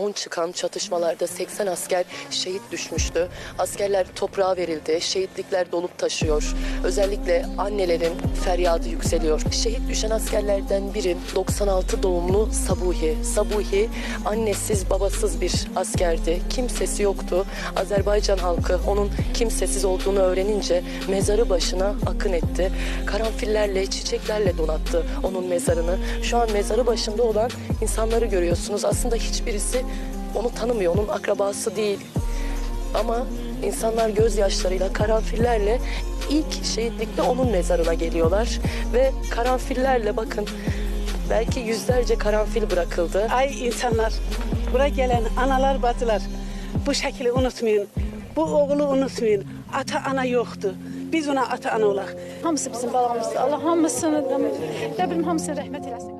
son çıkan çatışmalarda 80 asker şehit düşmüştü. Askerler toprağa verildi. Şehitlikler dolup taşıyor. Özellikle annelerin feryadı yükseliyor. Şehit düşen askerlerden biri 96 doğumlu Sabuhi. Sabuhi annesiz babasız bir askerdi. Kimsesi yoktu. Azerbaycan halkı onun kimsesiz olduğunu öğrenince mezarı başına akın etti. Karanfillerle, çiçeklerle donattı onun mezarını. Şu an mezarı başında olan insanları görüyorsunuz. Aslında hiçbirisi onu tanımıyor, onun akrabası değil. Ama insanlar gözyaşlarıyla, karanfillerle ilk şehitlikte onun mezarına geliyorlar. Ve karanfillerle bakın belki yüzlerce karanfil bırakıldı. Ay insanlar, buraya gelen analar bacılar bu şekli unutmayın. Bu oğlu unutmayın. Ata ana yoktu. Biz ona ata ana olaq. Hamısı bizim balamızdır. Allah hamısını, nə bilim, hamısını rəhmət eləsin.